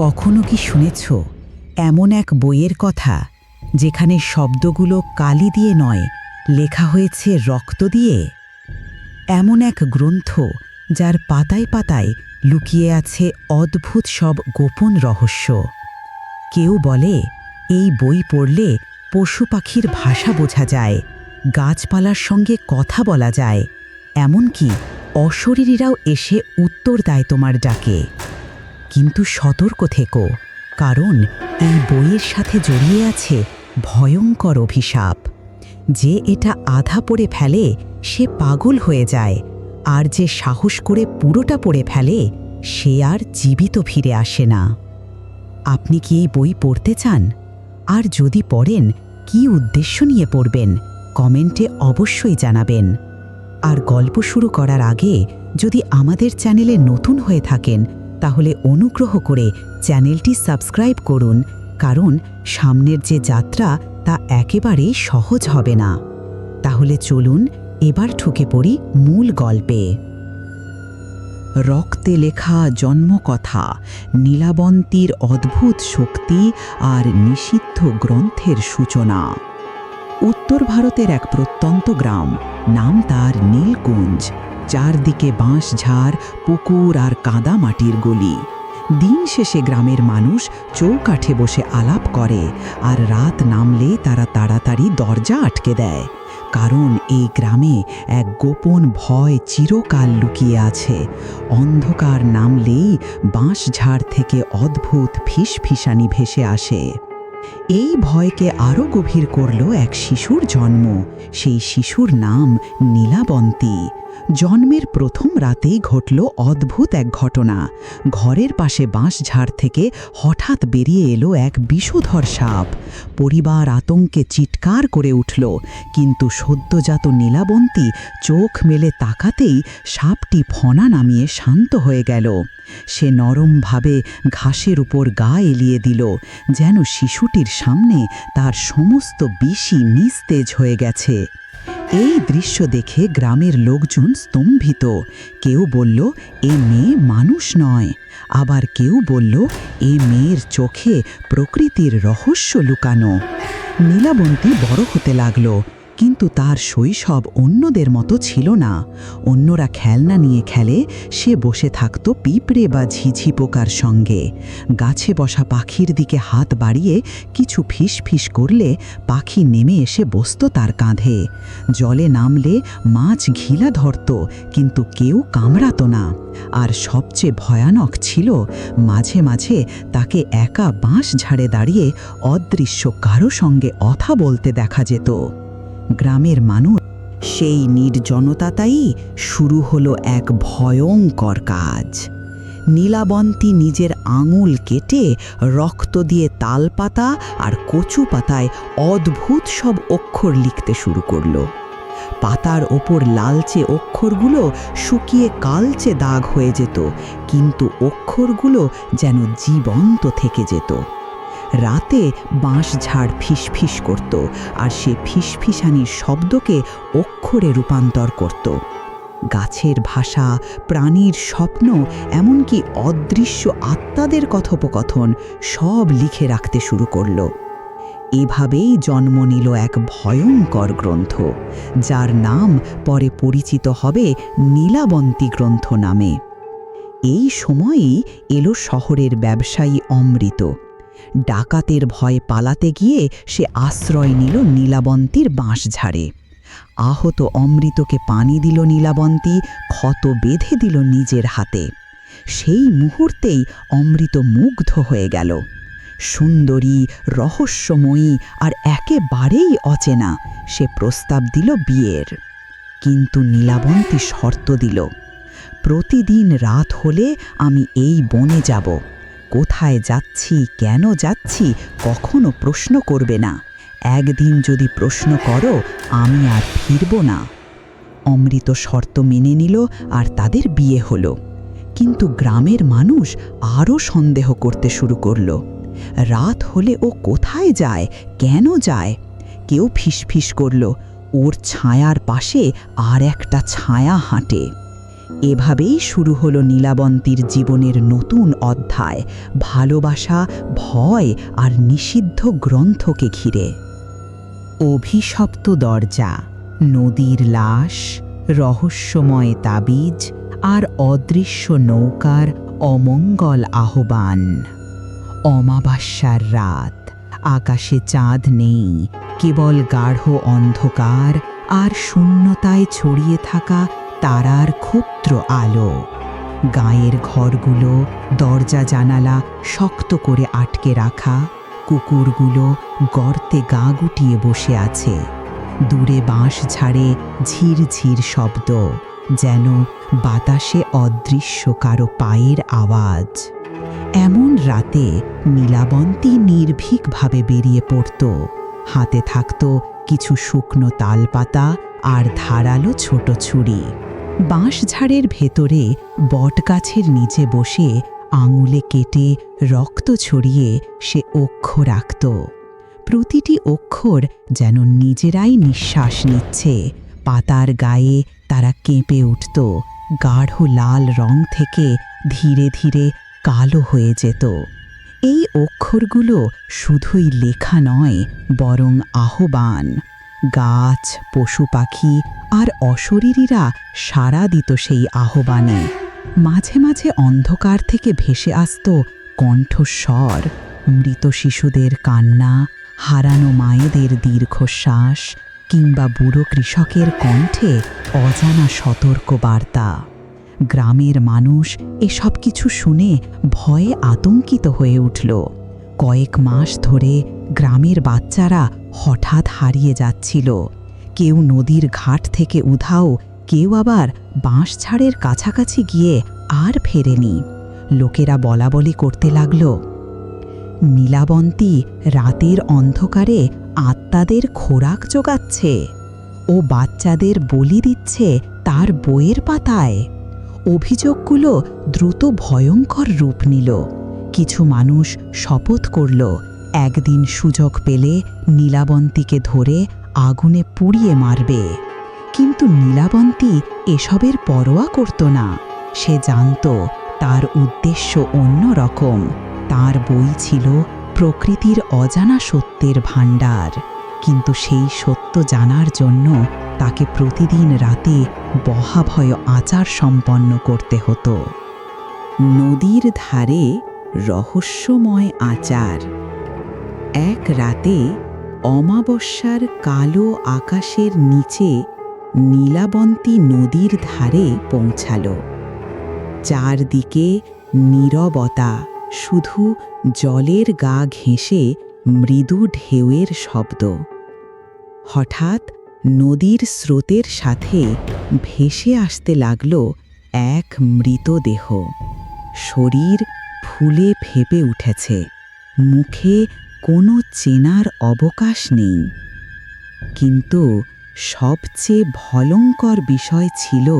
কখনো কি শুনেছ এমন এক বইয়ের কথা যেখানে শব্দগুলো কালি দিয়ে নয়, লেখা হয়েছে রক্ত দিয়ে? এমন এক গ্রন্থ যার পাতায় পাতায় লুকিয়ে আছে অদ্ভুত সব গোপন রহস্য। কেউ বলে, এই বই পড়লে পশু পাখির ভাষা বোঝা যায়, গাছপালার সঙ্গে কথা বলা যায়। এমনকি অশরীরীরাও এসে উত্তর দেয় তোমার ডাকে। কিন্তু সতর্ক থেকো, কারণ এই বইয়ের সাথে জড়িয়ে আছে ভয়ঙ্কর অভিশাপ। যে এটা আধা পড়ে ফেলে, সে পাগল হয়ে যায়, আর যে সাহস করে পুরোটা পড়ে ফেলে, সে আর জীবিত ফিরে আসে না। আপনি কি এই বই পড়তে চান? আর যদি পড়েন, কি উদ্দেশ্য নিয়ে পড়বেন? কমেন্টে অবশ্যই জানাবেন। আর গল্প শুরু করার আগে যদি আমাদের চ্যানেলে নতুন হয়ে থাকেন তাহলে অনুগ্রহ করে চ্যানেলটি সাবস্ক্রাইব করুন, কারণ সামনের যে যাত্রা তা একেবারেই সহজ হবে না। তাহলে চলুন এবার ঠুকে পড়ি মূল গল্পে। রক্তে লেখা জন্মকথা, নীলাবন্তীর অদ্ভুত শক্তি আর নিষিদ্ধ গ্রন্থের সূচনা। উত্তর ভারতের এক প্রত্যন্ত গ্রাম, নাম তার নীলকুঞ্জ। চারদিকে বাঁশঝাড় পুকুর আর কাদা মাটির গলি। দিন শেষে গ্রামের মানুষ চৌকাঠে বসে আলাপ করে আর রাত নামলে তারা তাড়াতাড়ি দরজা আটকে দেয়। কারণ এই গ্রামে এক গোপন ভয় চিরকাল লুকিয়ে আছে। অন্ধকার নামলেই বাঁশঝাড় থেকে অদ্ভুত ফিসফিসানি ভেসে আসে। এই ভয়কে আরও গভীর করল এক শিশুর জন্ম। সেই শিশুর নাম নীলাবন্তী। জন্মের প্রথম রাতেই ঘটল অদ্ভুত এক ঘটনা। ঘরের পাশে বাঁশঝাড় থেকে হঠাৎ বেরিয়ে এলো এক বিষধর সাপ। পরিবার আতঙ্কে চিৎকার করে উঠল, কিন্তু সদ্যজাত নীলাবন্তী চোখ মেলে তাকাতেই সাপটি ফনা নামিয়ে শান্ত হয়ে গেল। সে নরমভাবে ঘাসের উপর গা এলিয়ে দিল, যেন শিশুটির সামনে তার সমস্ত বিষই নিস্তেজ হয়ে গেছে। এই দৃশ্য দেখে গ্রামের লোকজন স্তম্ভিত। কেউ বলল, এ মেয়ে মানুষ নয়। আবার কেউ বলল, এ মেয়ের চোখে প্রকৃতির রহস্য লুকানো। নীলাবন্তী বড় হতে লাগল। কিন্তু তার শৈশব অন্যদের মতো ছিল না। অন্যরা খেলনা নিয়ে খেলে, সে বসে থাকত পিঁপড়ে বা ঝিঝি পোকার সঙ্গে। গাছে বসা পাখির দিকে হাত বাড়িয়ে কিছু ফিস ফিস করলে পাখি নেমে এসে বসত তার কাঁধে। জলে নামলে মাছ ঘিলা ধরত, কিন্তু কেউ কামড়াত না। আর সবচেয়ে ভয়ানক ছিল, মাঝে মাঝে তাকে একা বাঁশ ঝাড়ে দাঁড়িয়ে অদৃশ্য কারও সঙ্গে অথা বলতে দেখা যেত। গ্রামের মানুষ। সেই নির্জনতাতাই শুরু হলো এক ভয়ঙ্কর কাজ। নীলাবন্তী নিজের আঙুল কেটে রক্ত দিয়ে তালপাতা আর কচু পাতায় অদ্ভুত সব অক্ষর লিখতে শুরু করল। পাতার ওপর লালচে অক্ষরগুলো শুকিয়ে কালচে দাগ হয়ে যেত, কিন্তু অক্ষরগুলো যেন জীবন্ত থেকে যেত। রাতে বাঁশ ঝাড় ফিসফিস করত আর সে ফিসফিসানির শব্দকে অক্ষরে রূপান্তর করত। গাছের ভাষা, প্রাণীর স্বপ্ন, এমনকি অদৃশ্য আত্মাদের কথোপকথন সব লিখে রাখতে শুরু করল। এভাবেই জন্ম নিল এক ভয়ঙ্কর গ্রন্থ, যার নাম পরে পরিচিত হবে নীলাবন্তী গ্রন্থ নামে। এই সময়েই এলো শহরের ব্যবসায়ী অমৃত। ডাকাতের ভয়ে পালাতে গিয়ে সে আশ্রয় নিল নীলাবন্তীর বাঁশঝাড়ে। আহত অমৃতকে পানি দিল নীলাবন্তী, ক্ষত বেঁধে দিল নিজের হাতে। সেই মুহূর্তেই অমৃত মুগ্ধ হয়ে গেল। সুন্দরী, রহস্যময়ী আর একেবারেই অচেনা, সে প্রস্তাব দিল বিয়ের। কিন্তু নীলাবন্তী শর্ত দিল, প্রতিদিন রাত হলে আমি এই বনে যাব। কোথায় যাচ্ছি, কেন যাচ্ছি, কখনো প্রশ্ন করবে না। একদিন যদি প্রশ্ন করো, আমি আর ফিরব না। অমৃত শর্ত মেনে নিল আর তাদের বিয়ে হলো। কিন্তু গ্রামের মানুষ আরও সন্দেহ করতে শুরু করল। রাত হলে ও কোথায় যায়, কেন যায়? কেউ ফিসফিস করল, ওর ছায়ার পাশে আর একটা ছায়া হাঁটে। এভাবেই শুরু হলো নীলাবন্তীর জীবনের নতুন অধ্যায়, ভালোবাসা, ভয় আর নিষিদ্ধ গ্রন্থকে ঘিরে। অভিশপ্ত দরজা, নদীর লাশ, রহস্যময় তাবিজ আর অদৃশ্য নৌকার অমঙ্গল আহ্বান। অমাবাস্যার রাত, আকাশে চাঁদ নেই, কেবল গাঢ় অন্ধকার আর শূন্যতায় ছড়িয়ে থাকা তারার ক্ষুদ্র আলো। গায়ের ঘরগুলো, দরজা জানালা শক্ত করে আটকে রাখা, কুকুরগুলো গর্তে গা গুটিয়ে বসে আছে। দূরে বাঁশ ঝাড়ে ঝিরঝির শব্দ, যেন বাতাসে অদৃশ্য কারও পায়ের আওয়াজ। এমন রাতে নীলাবন্তী নির্ভীকভাবে বেরিয়ে পড়ত। হাতে থাকত কিছু শুকনো তালপাতা আর ধারালো ছোট ছুরি। বাঁশঝাড়ের ভেতরে বটগাছের নিচে বসে আঙুলে কেটে রক্ত ছড়িয়ে সে অক্ষর আঁকত। প্রতিটি অক্ষর যেন নিজেরাই নিঃশ্বাস নিচ্ছে। পাতার গায়ে তারা কেঁপে উঠত। গাঢ় লাল রং থেকে ধীরে ধীরে কালো হয়ে যেত। এই অক্ষরগুলো শুধুই লেখা নয়, বরং আহ্বান। গাছ, পশু পাখি আর অশরীরীরা সাড়া দিত সেই আহ্বানে। মাঝে মাঝে অন্ধকার থেকে ভেসে আসত কণ্ঠস্বর, মৃত শিশুদের কান্না, হারানো মায়েদের দীর্ঘশ্বাস কিংবা বুড়ো কৃষকের কণ্ঠে অজানা সতর্ক বার্তা গ্রামের মানুষ এসব কিছু শুনে ভয়ে আতঙ্কিত হয়ে উঠল। কয়েক মাস ধরে গ্রামের বাচ্চারা হঠাৎ হারিয়ে যাচ্ছিল। কেউ নদীর ঘাট থেকে উধাও, কেউ আবার বাঁশঝাড়ের কাছাকাছি গিয়ে আর ফেরেনি। লোকেরা বলাবলি করতে লাগল, নীলাবন্তী রাতের অন্ধকারে আত্মাদের খোরাক জোগাচ্ছে। ও বাচ্চাদের বলি দিচ্ছে তার বইয়ের পাতায়। অভিযোগগুলো দ্রুত ভয়ঙ্কর রূপ নিল। কিছু মানুষ শপথ করল একদিন সুযোগ পেলে নীলাবন্তীকে ধরে আগুনে পুড়িয়ে মারবে। কিন্তু নীলাবন্তী এসবের পরোয়া করত না। সে জানত তার উদ্দেশ্য অন্য রকম তার বই ছিল প্রকৃতির অজানা সত্যের ভাণ্ডার। কিন্তু সেই সত্য জানার জন্য তাকে প্রতিদিন রাতে বহাভয় আচার সম্পন্ন করতে হতো। নদীর ধারে রহস্যময় আচার। এক রাতে অমাবস্যার কালো আকাশের নিচে নীলাবন্তী নদীর ধারে পৌঁছাল। চারদিকে নীরবতা, শুধু জলের গা ঘেঁষে মৃদু ঢেউয়ের শব্দ। হঠাৎ নদীর স্রোতের সাথে ভেসে আসতে লাগল এক মৃতদেহ। শরীর ফুলে ফেপে উঠেছে। মুখে কোনো চেনার অবকাশ নেই। কিন্তু সবচেয়ে ভয়ঙ্কর বিষয় ছিল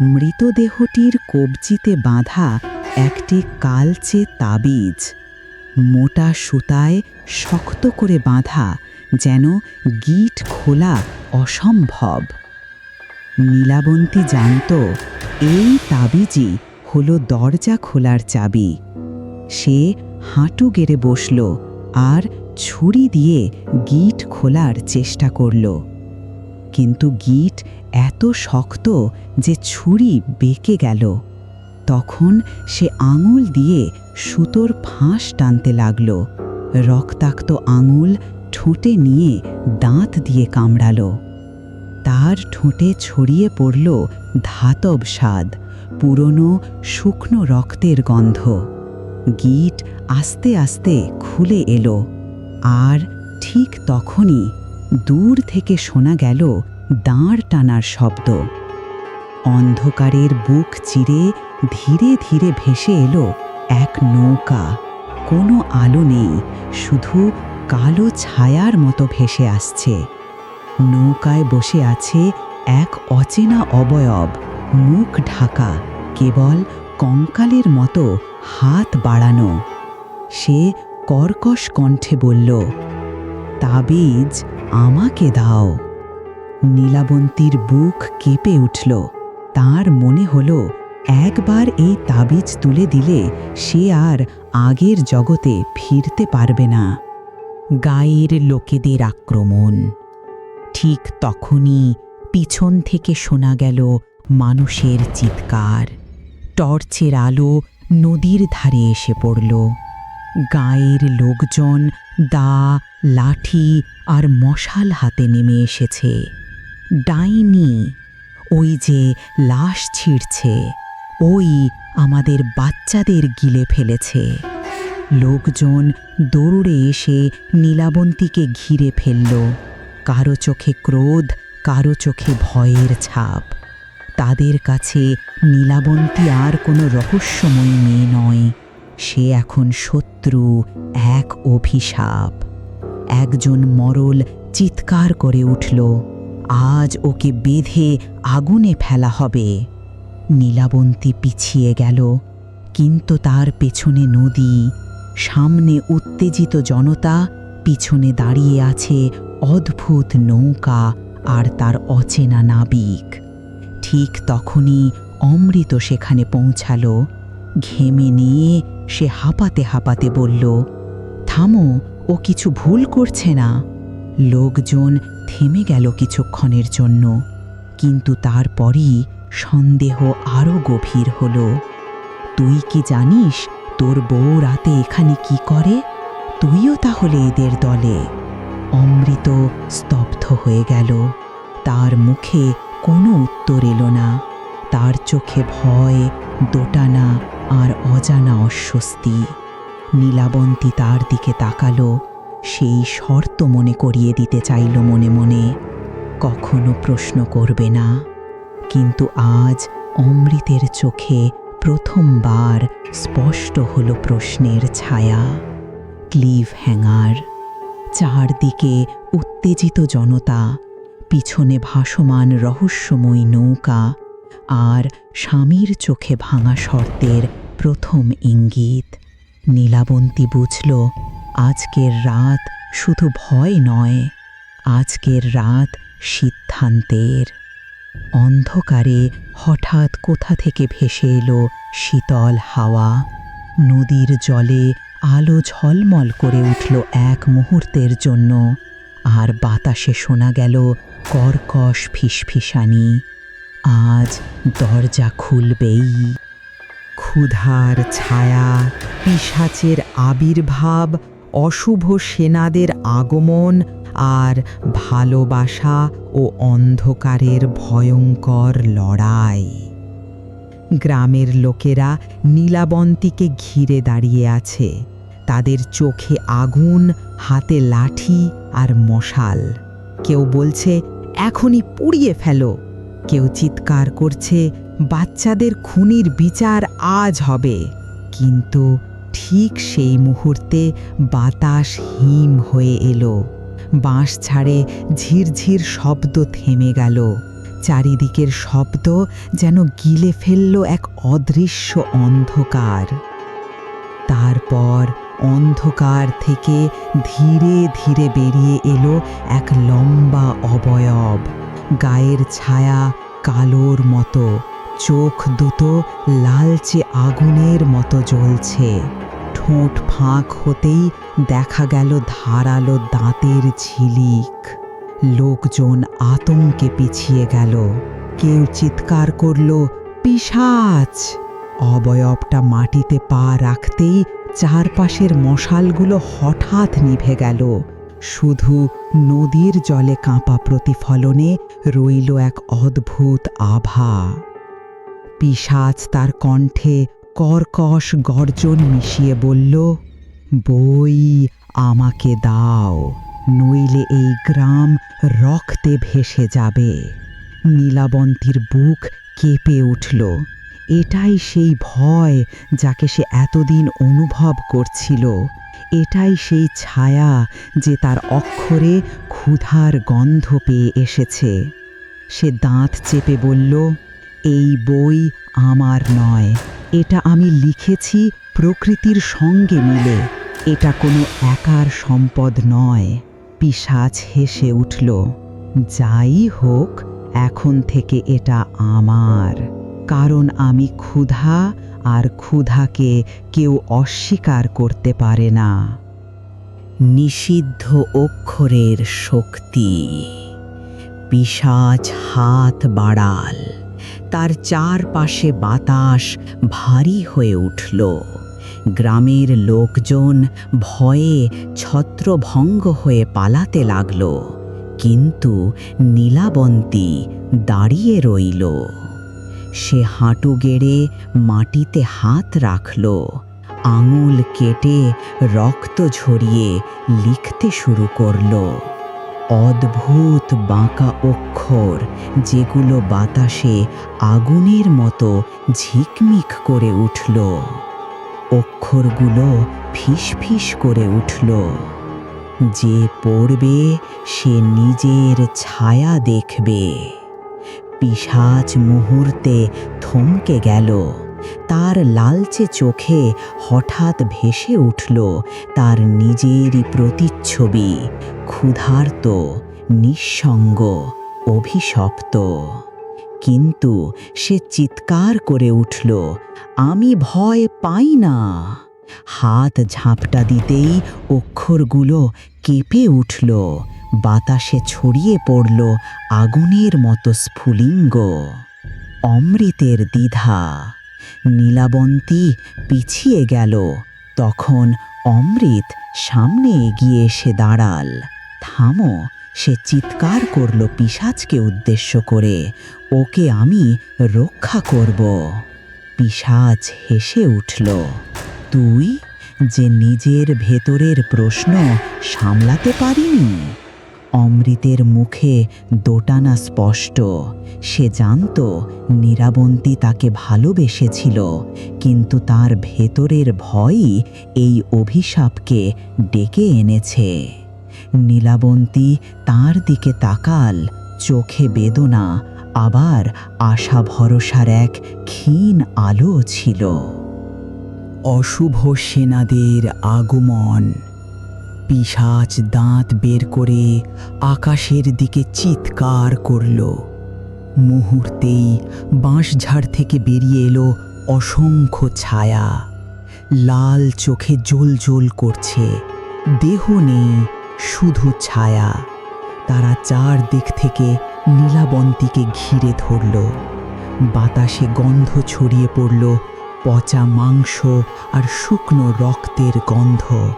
মৃতদেহটির কবজিতে বাঁধা একটি কালচে তাবিজ, মোটা সুতায় শক্ত করে বাঁধা যেন গিট খোলা অসম্ভব। নীলাবন্তী জানত, এই তাবিজই হলো দরজা খোলার চাবি। সে হাঁটু গেড়ে বসল। আর ছুরি দিয়ে গিট খোলার চেষ্টা করল। কিন্তু গিট এত শক্ত যে ছুরি বেঁকে গেল। তখন সে আঙুল দিয়ে সুতোর ফাঁস টানতে লাগল। রক্তাক্ত আঙুল ঠোঁটে নিয়ে দাঁত দিয়ে কামড়াল। তার ঠোঁটে ছড়িয়ে পড়ল ধাতব স্বাদ, পুরনো শুকনো রক্তের গন্ধ। গিট আস্তে আস্তে খুলে এলো। আর ঠিক তখনই দূর থেকে শোনা গেল দাঁড় টানার শব্দ। অন্ধকারের বুক চিরে ধীরে ধীরে ভেসে এলো এক নৌকা। কোনো আলো নেই, শুধু কালো ছায়ার মতো ভেসে আসছে। নৌকায় বসে আছে এক অচেনা অবয়ব, মুখ ঢাকা, কেবল কঙ্কালের মতো হাত বাড়ানো। সে কর্কশ কণ্ঠে বলল, তাবিজ আমাকে দাও। নীলাবন্তীর বুক কেঁপে উঠল। তার মনে হলো, একবার এই তাবিজ তুলে দিলে সে আর আগের জগতে ফিরতে পারবে না। গায়ের লোকেদের আক্রমণ। ঠিক তখনই পিছন থেকে শোনা গেল মানুষের চিৎকার। টর্চের আলো নদীর ধারে এসে পড়ল। গায়ের লোকজন দা, লাঠি আর মশাল হাতে নেমে এসেছে। ডাইনি, ওই যে লাশ ছিঁড়ছে, ওই আমাদের বাচ্চাদের গিলে ফেলেছে। লোকজন দৌড়ে এসে নীলাবন্তীকে ঘিরে ফেলল। কারও চোখে ক্রোধ, কারও চোখে ভয়ের ছাপ। তাদের কাছে নীলাবন্তী আর কোনো রহস্যময়ী মেয়ে নয়। সে এখন শত্রু, এক অভিশাপ। একজন মরল চিৎকার করে উঠল, আজ ওকে বেঁধে আগুনে ফেলা হবে। নীলাবন্তী পিছিয়ে গেল, কিন্তু তার পেছনে নদী, সামনে উত্তেজিত জনতা, পিছনে দাঁড়িয়ে আছে অদ্ভুত নৌকা আর তার অচেনা নাবিক। ঠিক তখনই অমৃত সেখানে পৌঁছালো। ঘেমে নিয়ে সে হাঁপাতে হাঁপাতে বলল, থামো, ও কিছু ভুল করছে না। লোকজন থেমে গেল কিছুক্ষণের জন্য, কিন্তু তারপরই সন্দেহ আরও গভীর হল। তুই কি জানিস তোর বউ রাতে এখানে কি করে? তুইও তাহলে এদের দলে? অমৃত স্তব্ধ হয়ে গেল। তার মুখে কোনো উত্তর এলো না। তার চোখে ভয়, দোটানা আর অজানা অস্বস্তি। নীলাবন্তী তার দিকে তাকালো, সেই শর্ত মনে করিয়ে দিতে চাইল মনে মনে। কখনো প্রশ্ন করবে না। কিন্তু আজ অমৃতের চোখে প্রথমবার স্পষ্ট হলো প্রশ্নের ছায়া। ক্লিভ হ্যাঙ্গার চারদিকে উত্তেজিত জনতা পিছনে ভাসমান রহস্যময়ী নৌকা আর স্বামীর চোখে ভাঙা শর্তের প্রথম ইঙ্গিত। নীলাবন্তী বুঝল, আজকের রাত শুধু ভয় নয়, আজকের রাত সিদ্ধান্তের। অন্ধকারে হঠাৎ কোথা থেকে ভেসে এলো শীতল হাওয়া? নদীর জলে আলো ঝলমল করে উঠল এক মুহূর্তের জন্য। আর বাতাসে শোনা গেল কর্কশ ফিসফিসানি। আজ দরজা খুলবেই। ক্ষুধার ছায়া পিসাচের আবির্ভাব, অশুভ সেনাদের আগমন আর ভালোবাসা ও অন্ধকারের ভয়ঙ্কর লড়াই। গ্রামের লোকেরা নীলাবন্তীকে ঘিরে দাঁড়িয়ে আছে। তাদের চোখে আগুন, হাতে লাঠি আর মশাল। কেউ বলছে, এখনই পুড়িয়ে ফেলো। কেউ চিৎকার করছে, বাচ্চাদের খুনির বিচার আজ হবে। কিন্তু ঠিক সেই মুহূর্তে বাতাস হিম হয়ে এলো। বাঁশ ছাড়ে ঝিরঝির শব্দ থেমে গেল। চারিদিকের শব্দ যেন গিলে ফেলল এক অদৃশ্য অন্ধকার। তারপর অন্ধকার থেকে ধীরে ধীরে বেরিয়ে এলো এক লম্বা অবয়ব। গায়ের ছায়া কালোর মতো, চোখ দুটো লালচে আগুনের মতো জ্বলছে। ঠোঁট ফাঁক হতেই দেখা গেল ধারালো দাঁতের ঝিলিক। লোকজন আতঙ্কে পিছিয়ে গেল। কেউ চিৎকার করল, পিশাচ! অবয়বটা মাটিতে পা রাখতেই চারপাশের মশালগুলো হঠাৎ নিভে গেল। শুধু নদীর জলে কাঁপা প্রতিফলনে রইল এক অদ্ভুত আভা। পিশাচ তার কণ্ঠে কর্কশ গর্জন মিশিয়ে বলল, বই আমাকে দাও, নইলে এই গ্রাম রক্তে ভেসে যাবে। নীলাবন্তীর বুক কেঁপে উঠল। এটাই সেই ভয় যাকে সে এতদিন অনুভব করছিল। এটাই সেই ছায়া যে তার অক্ষরে ক্ষুধার গন্ধ পেয়ে এসেছে। সে দাঁত চেপে বলল, এই বই আমার নয়। এটা আমি লিখেছি প্রকৃতির সঙ্গে মিলে। এটা কোনো একার সম্পদ নয়। পিসাচ হেসে উঠল, যাই হোক, এখন থেকে এটা আমার। কারণ আমি ক্ষুধা আর ক্ষুধাকে কেউ অস্বীকার করতে পারে না। নিষিদ্ধ অক্ষরের শক্তি। পিশাচ হাত বাড়াল। তার চারপাশে বাতাস ভারী হয়ে উঠল। গ্রামের লোকজন ভয়ে ছত্রভঙ্গ হয়ে পালাতে লাগল। কিন্তু নীলাবন্তী দাঁড়িয়ে রইল। সে হাঁটু গেড়ে মাটিতে হাত রাখল। আঙুল কেটে রক্ত ঝরিয়ে লিখতে শুরু করল। অদ্ভুত বাঁকা অক্ষর, যেগুলো বাতাসে আগুনের মতো ঝিকমিক করে উঠল। অক্ষরগুলো ফিসফিস করে উঠল। যে পড়বে, সে নিজের ছায়া দেখবে। পিশাচ মুহূর্তে থমকে গেল। তার লালচে চোখে হঠাৎ ভেসে উঠল তার নিজেরই প্রতিচ্ছবি, ক্ষুধার্ত, নিঃসঙ্গ, অভিশপ্ত। কিন্তু সে চিৎকার করে উঠল, আমি ভয় পাই না। হাত ঝাঁপটা দিতেই অক্ষরগুলো কেঁপে উঠল বাতাসে ছড়িয়ে পড়ল আগুনের মতো স্ফুলিঙ্গ। অমৃতের দ্বিধা। নীলাবন্তী পিছিয়ে গেল। তখন অমৃত সামনে এগিয়ে এসে দাঁড়াল। থামো, সে চিৎকার করল পিশাচকে উদ্দেশ্য করে। ওকে আমি রক্ষা করব। পিশাচ হেসে উঠল। তুই যে নিজের ভেতরের প্রশ্ন সামলাতে পারিনি? অমৃতের মুখে দোটানা স্পষ্ট। সে জানত নিরাবন্তী তাকে ভালোবেসেছিল, কিন্তু তার ভেতরের ভয়ই এই অভিশাপকে ডেকে এনেছে। নীলাবন্তী তার দিকে তাকাল, চোখে বেদনা, আবার আশা ভরসার এক ক্ষীণ আলো ছিল। অশুভ সেনাদের আগমন। পিশাচ দাঁত বের করে আকাশের দিকে চিৎকার করল। মুহূর্তেই বাঁশঝাড় থেকে বেরিয়ে এলো অসংখ্য ছায়া। লাল চোখে জ্বল জ্বল করছে। দেহ নেই, শুধু ছায়া। তারা চার দিক থেকে নীলাবন্তীকে ঘিরে ধরল। বাতাসে গন্ধ ছড়িয়ে পড়ল পচা মাংস আর শুকনো রক্তের গন্ধ।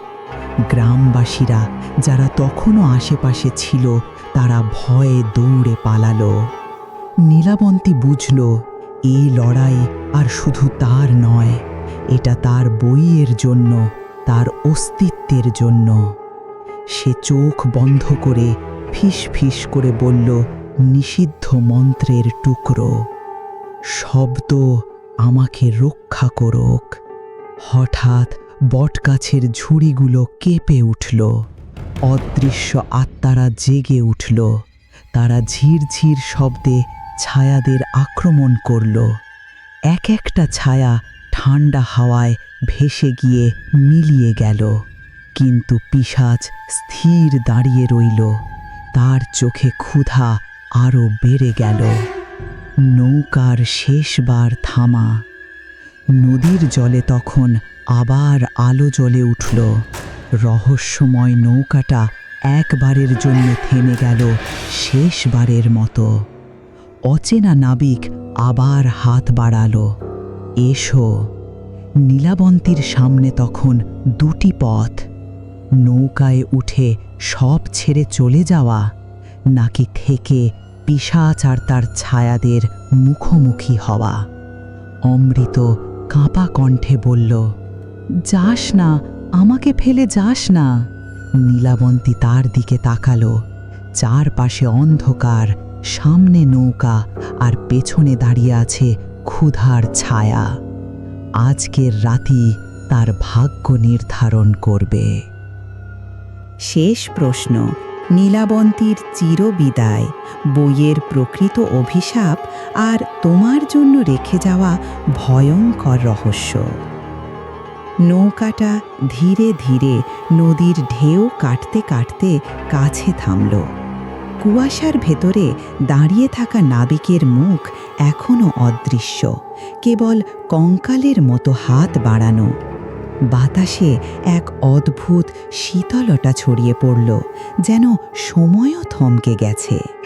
গ্রামবাসীরা যারা তখনও আশেপাশে ছিল, তারা ভয়ে দৌড়ে পালালো। নীলাবন্তী বুঝল এই লড়াই আর শুধু তার নয়, এটা তার বইয়ের জন্য, তার অস্তিত্বের জন্য। সে চোখ বন্ধ করে ফিস ফিস করে বলল, নিষিদ্ধ মন্ত্রের টুকরো। শব্দ আমাকে রক্ষা করুক। হঠাৎ বটগাছের ঝুড়িগুলো কেঁপে উঠল। অদৃশ্য আত্মারা জেগে উঠল। তারা ঝিরঝির শব্দে ছায়াদের আক্রমণ করল। এক একটা ছায়া ঠান্ডা হাওয়ায় ভেসে গিয়ে মিলিয়ে গেল। কিন্তু পিশাচ স্থির দাঁড়িয়ে রইল। তার চোখে ক্ষুধা আরও বেড়ে গেল। নৌকার শেষবার থামা। নদীর জলে তখন আবার আলো জ্বলে উঠল। রহস্যময় নৌকাটা একবারের জন্য থেমে গেল শেষবারের মতো। অচেনা নাবিক আবার হাত বাড়ালো। এসো। নীলাবন্তীর সামনে তখন দুটি পথ। নৌকায় উঠে সব ছেড়ে চলে যাওয়া, নাকি থেকে পিসাচ আর তার ছায়াদের মুখোমুখি হওয়া। অমৃত কাঁপা কণ্ঠে বলল যাস না, আমাকে ফেলে যাস না। নীলাবন্তী তার দিকে তাকালো। চারপাশে অন্ধকার, সামনে নৌকা আর পেছনে দাঁড়িয়ে আছে ক্ষুধার ছায়া। আজকের রাতি তার ভাগ্য নির্ধারণ করবে। শেষ প্রশ্ন, নীলাবন্তীর চিরবিদায়, বইয়ের প্রকৃত অভিশাপ আর তোমার জন্য রেখে যাওয়া ভয়ঙ্কর রহস্য। নৌকাটা ধীরে ধীরে নদীর ঢেউ কাটতে কাটতে কাছে থামল। কুয়াশার ভেতরে দাঁড়িয়ে থাকা নাবিকের মুখ এখনও অদৃশ্য, কেবল কঙ্কালের মতো হাত বাড়ানো। বাতাসে এক অদ্ভুত শীতলতা ছড়িয়ে পড়ল, যেন সময়ও থমকে গেছে।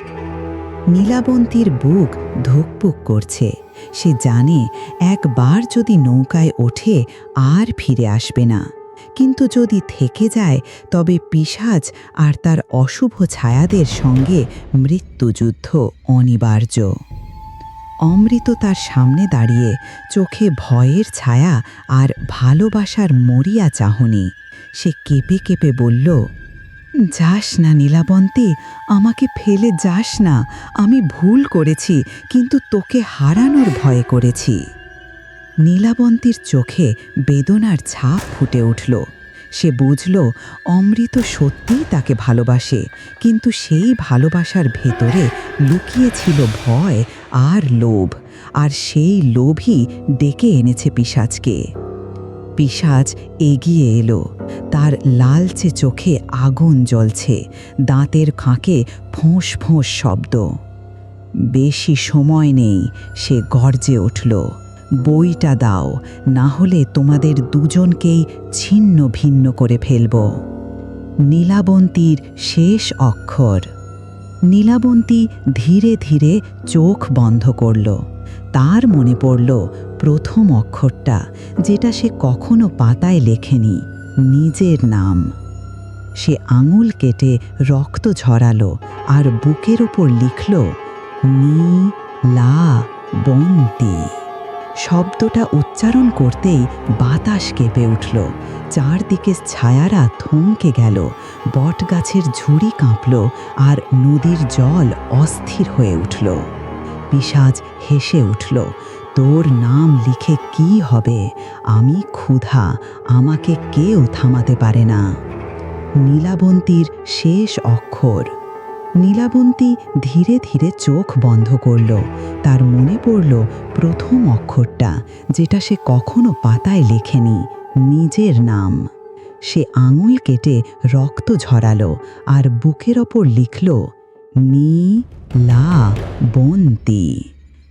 নীলাবন্তীর বুক ধুকপুক করছে। সে জানে একবার যদি নৌকায় ওঠে আর ফিরে আসবে না। কিন্তু যদি থেকে যায়, তবে পিশাচ আর তার অশুভ ছায়াদের সঙ্গে মৃত্যুযুদ্ধ অনিবার্য। অমৃত তার সামনে দাঁড়িয়ে চোখে ভয়ের ছায়া আর ভালোবাসার মরিয়া চাহনি। সে কেঁপে কেঁপে বলল যাস না নীলাবন্তী, আমাকে ফেলে যাস না, আমি ভুল করেছি, কিন্তু তোকে হারানোর ভয়ে করেছি। নীলাবন্তীর চোখে বেদনার ছাপ ফুটে উঠল। সে বুঝল, অমৃত সত্যিই তাকে ভালোবাসে, কিন্তু সেই ভালোবাসার ভেতরে লুকিয়েছিল ভয় আর লোভ, আর সেই লোভই ডেকে এনেছে পিসাজকে পিসাজ এগিয়ে এলো। তার লালচে চোখে আগুন জ্বলছে। দাঁতের খাঁকে ফোঁস ফোঁস শব্দ। বেশি সময় নেই, সে গর্জে উঠল। বইটা দাও, না হলে তোমাদের দুজনকেই ছিন্ন ভিন্ন করে ফেলব। নীলাবন্তীর শেষ অক্ষর। নীলাবন্তী ধীরে ধীরে চোখ বন্ধ করল। তার মনে পড়ল প্রথম অক্ষরটা, যেটা সে কখনো পাতায় লেখেনি, নিজের নাম। সে আঙুল কেটে রক্ত ঝরালো আর বুকের ওপর লিখল, নি লা বন্তি। শব্দটা উচ্চারণ করতেই বাতাস কেঁপে উঠল, চারদিকে ছায়ারা থমকে গেল, বটগাছের ঝুড়ি কাঁপল আর নদীর জল অস্থির হয়ে উঠল। পিসাজ হেসে উঠল তোর নাম লিখে কি হবে? আমি ক্ষুধা, আমাকে কেউ থামাতে পারে না। নীলাবন্তীর শেষ অক্ষর। নীলাবন্তী ধীরে ধীরে চোখ বন্ধ করল। তার মনে পড়ল প্রথম অক্ষরটা, যেটা সে কখনো পাতায় লেখেনি, নিজের নাম। সে আঙুল কেটে রক্ত ঝরালো আর বুকের ওপর লিখল নি লা বন্তি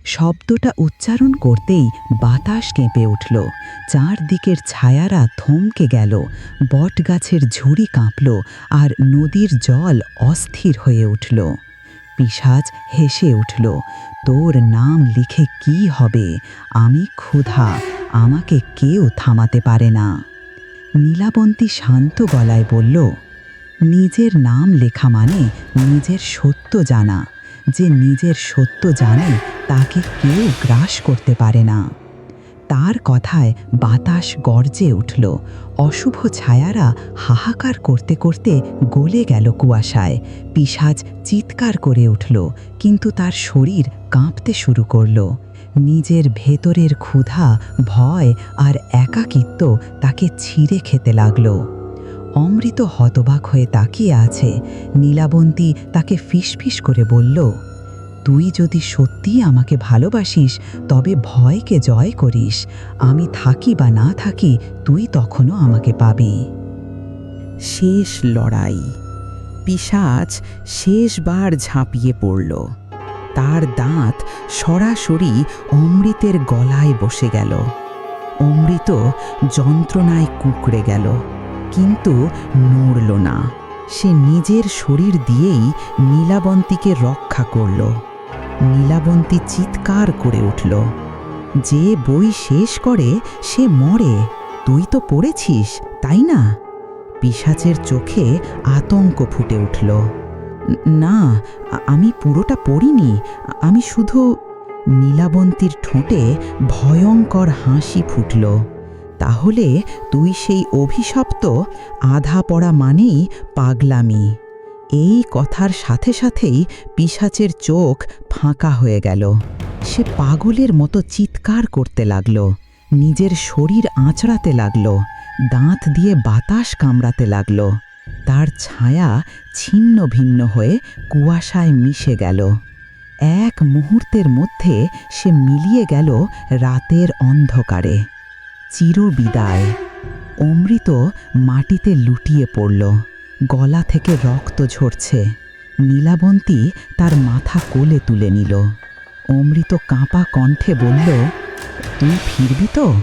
শব্দটা উচ্চারণ করতেই বাতাস কেঁপে উঠল। চারদিকের ছায়ারা থমকে গেল। বট গাছের ঝুড়ি কাঁপল আর নদীর জল অস্থির হয়ে উঠল। পিসাজ হেসে উঠল, তোর নাম লিখে কি হবে? আমি ক্ষুধা, আমাকে কেউ থামাতে পারে না। নীলাবন্তী শান্ত গলায় বলল, নিজের নাম লেখা মানে নিজের সত্য জানা। যে নিজের সত্য জানে, তাকে কেউ গ্রাস করতে পারে না। তার কথায় বাতাস গর্জে উঠল। অশুভ ছায়ারা হাহাকার করতে করতে গলে গেল কুয়াশায়। পিসাজ চিৎকার করে উঠল, কিন্তু তার শরীর কাঁপতে শুরু করল। নিজের ভেতরের ক্ষুধা, ভয় আর একাকিত্ব তাকে ছিঁড়ে খেতে লাগল। অমৃত হতবাক হয়ে তাকিয়ে আছে। নীলাবন্তী তাকে ফিসফিস করে বলল, তুই যদি সত্যিই আমাকে ভালোবাসিস, তবে ভয়কে জয় করিস। আমি থাকি বা না থাকি, তুই তখনও আমাকে পাবি। শেষ লড়াই। পিসাচ শেষবার ঝাঁপিয়ে পড়ল। তার দাঁত সরাসরি অমৃতের গলায় বসে গেল। অমৃত যন্ত্রণায় কুঁকড়ে গেল। কিন্তু নড়ল না। সে নিজের শরীর দিয়েই নীলাবন্তীকে রক্ষা করল। নীলাবন্তী চিৎকার করে উঠল। যে বই শেষ করে, সে মরে। তুই তো পড়েছিস, তাই না? পিসাচের চোখে আতঙ্ক ফুটে উঠল। না, আমি পুরোটা পড়িনি। আমি শুধু নীলাবন্তীর ঠোঁটে ভয়ঙ্কর হাসি ফুটল। তাহলে তুই সেই অভিশপ্ত আধা পড়া মানেই পাগলামি। এই কথার সাথে সাথেই পিসাচের চোখ ফাঁকা হয়ে গেল। সে পাগলের মতো চিৎকার করতে লাগল, নিজের শরীর আঁচড়াতে লাগল, দাঁত দিয়ে বাতাস কামড়াতে লাগল। তার ছায়া ছিন্ন ভিন্ন হয়ে কুয়াশায় মিশে গেল। এক মুহূর্তের মধ্যে সে মিলিয়ে গেল রাতের অন্ধকারে। চিরবিদায়। অমৃত মাটিতে লুটিয়ে পড়ল। গলা থেকে রক্ত ঝরছে। নীলাবন্তী তার মাথা কোলে তুলে নিল। অমৃত কাঁপা কণ্ঠে বলল, তুই ফিরবি তো?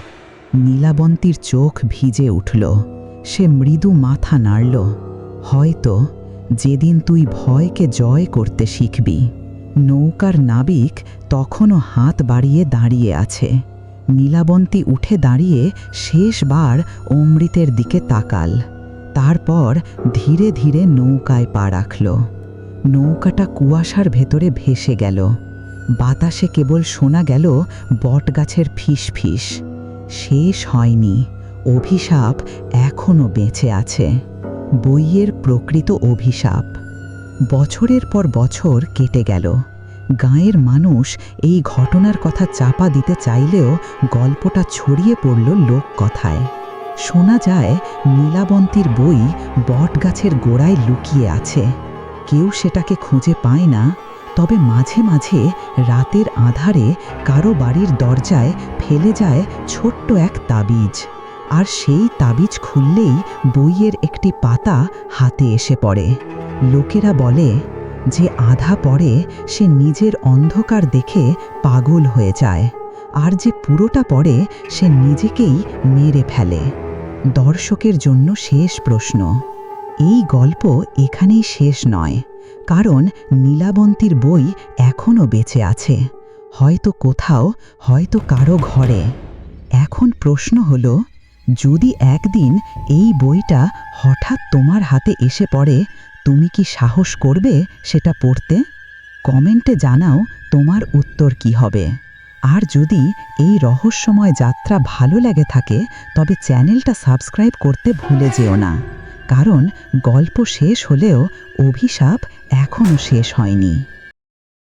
নীলাবন্তীর চোখ ভিজে উঠল। সে মৃদু মাথা নাড়ল। হয়তো, যেদিন তুই ভয়কে জয় করতে শিখবি। নৌকার নাবিক তখনও হাত বাড়িয়ে দাঁড়িয়ে আছে। নীলাবন্তী উঠে দাঁড়িয়ে শেষবার অমৃতের দিকে তাকাল। তারপর ধীরে ধীরে নৌকায় পা রাখল। নৌকাটা কুয়াশার ভেতরে ভেসে গেল। বাতাসে কেবল শোনা গেল বটগাছের ফিস ফিস। শেষ হয়নি। অভিশাপ এখনও বেঁচে আছে। বইয়ের প্রকৃত অভিশাপ। বছরের পর বছর কেটে গেল। গাঁয়ের মানুষ এই ঘটনার কথা চাপা দিতে চাইলেও গল্পটা ছড়িয়ে পড়ল লোককথায়। শোনা যায়, নীলাবন্তীর বই বটগাছের গোড়ায় লুকিয়ে আছে। কেউ সেটাকে খুঁজে পায় না, তবে মাঝে মাঝে রাতের আধারে কারও বাড়ির দরজায় ফেলে যায় ছোট্ট এক তাবিজ। আর সেই তাবিজ খুললেই বইয়ের একটি পাতা হাতে এসে পড়ে। লোকেরা বলে যে আধা পড়ে সে নিজের অন্ধকার দেখে পাগল হয়ে যায়, আর যে পুরোটা পড়ে সে নিজেকেই মেরে ফেলে। দর্শকের জন্য শেষ প্রশ্ন, এই গল্প এখানেই শেষ নয়, কারণ নীলাবন্তীর বই এখনও বেঁচে আছে, হয়তো কোথাও, হয়তো কারও ঘরে। এখন প্রশ্ন হল, যদি একদিন এই বইটা হঠাৎ তোমার হাতে এসে পড়ে তুমি কি সাহস করবে সেটা পড়তে? কমেন্টে জানাও তোমার উত্তর কি হবে। আর যদি এই রহস্যময় যাত্রা ভালো লাগে থাকে, তবে চ্যানেলটা সাবস্ক্রাইব করতে ভুলে যেও না। কারণ গল্প শেষ হলেও অভিশাপ এখনও শেষ হয়নি।